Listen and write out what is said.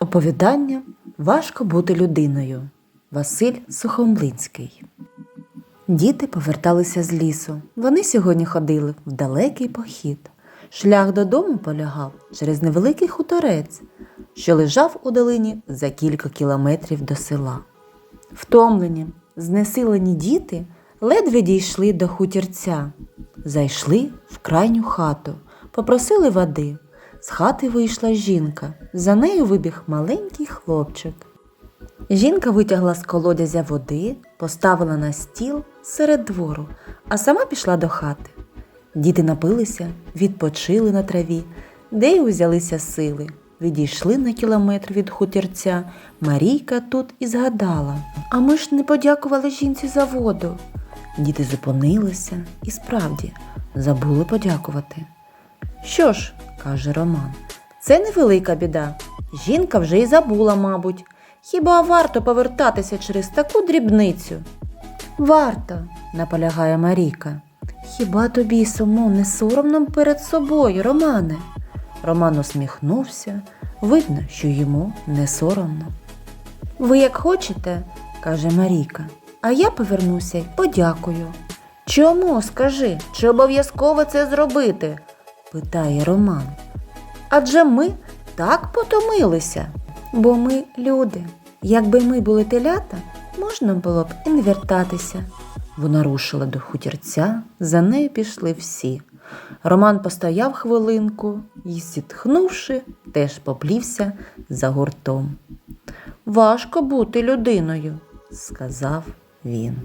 Оповідання Важко бути людиною. Василь Сухомлинський. Діти поверталися з лісу. Вони сьогодні ходили в далекий похід. Шлях додому полягав через невеликий хуторець, що лежав у долині за кілька кілометрів до села. Втомлені, знесилені діти ледве дійшли до хутірця, зайшли в крайню хату, попросили води. З хати вийшла жінка, за нею вибіг маленький хлопчик. Жінка витягла з колодязя води, поставила на стіл серед двору, а сама пішла до хати. Діти напилися, відпочили на траві, де й узялися сили. Відійшли на кілометр від хутірця. Марійка тут і згадала. А ми ж не подякували жінці за воду. Діти зупинилися і справді забули подякувати. Що ж, каже Роман, це невелика біда. Жінка вже й забула, мабуть. Хіба варто повертатися через таку дрібницю? Варто, наполягає Марійка. Хіба тобі самому не соромно перед собою, Романе? Роман усміхнувся, видно, що йому не соромно. Ви як хочете, каже Марійка, а я повернуся й подякую. Чому, скажи, чи обов'язково це зробити? Питає Роман. Адже ми так потомилися, бо ми люди. Якби ми були телята, можна було б і не вертатися. Вона рушила до хутірця, за нею пішли всі. Роман постояв хвилинку і, зітхнувши, теж поплівся за гуртом. Важко бути людиною, сказав він.